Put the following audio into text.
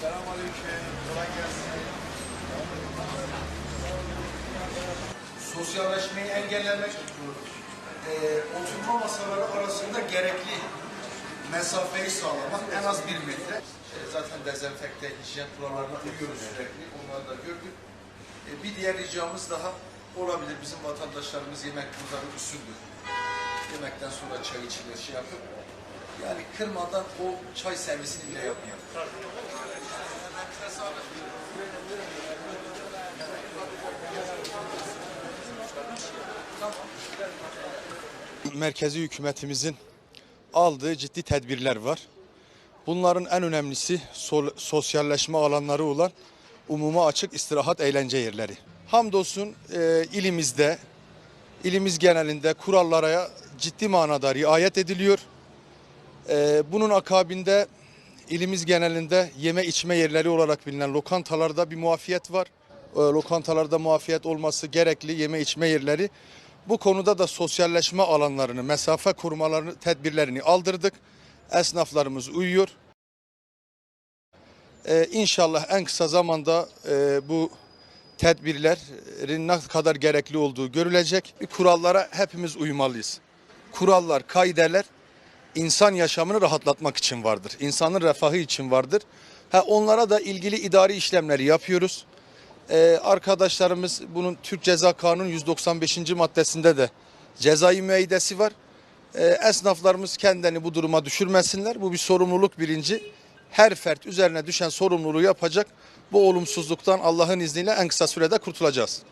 Selamünaleyküm. Kolay gelsin. Sosyalleşmeyi engellemek e, oturma masaları arasında gerekli mesafeyi sağlamak en az bir metre. E, zaten dezenfekte, hijyen kurallarına uyuyoruz sürekli. Onları da gördük. E, bir diğer ricamız daha olabilir. Bizim vatandaşlarımız yemek bunları usuldür. Yemekten sonra çay içilir, şey yapıp yani kırmadan o çay servisini bile yapmayalım. merkezi hükümetimizin aldığı ciddi tedbirler var. Bunların en önemlisi sosyalleşme alanları olan umuma açık istirahat eğlence yerleri. Hamdolsun e, ilimizde, ilimiz genelinde kurallara ciddi manada riayet ediliyor. E, bunun akabinde ilimiz genelinde yeme içme yerleri olarak bilinen lokantalarda bir muafiyet var. E, lokantalarda muafiyet olması gerekli yeme içme yerleri. Bu konuda da sosyalleşme alanlarını, mesafe korumalarını, tedbirlerini aldırdık. Esnaflarımız uyuyor. Ee, inşallah en kısa zamanda e, bu tedbirlerin ne kadar gerekli olduğu görülecek. Kurallara hepimiz uymalıyız. Kurallar, kaideler insan yaşamını rahatlatmak için vardır. İnsanın refahı için vardır. Ha, onlara da ilgili idari işlemleri yapıyoruz. Ee, arkadaşlarımız bunun Türk Ceza Kanunu 195. maddesinde de cezai müeyyidesi var. Ee, esnaflarımız kendini bu duruma düşürmesinler. Bu bir sorumluluk bilinci. Her fert üzerine düşen sorumluluğu yapacak. Bu olumsuzluktan Allah'ın izniyle en kısa sürede kurtulacağız.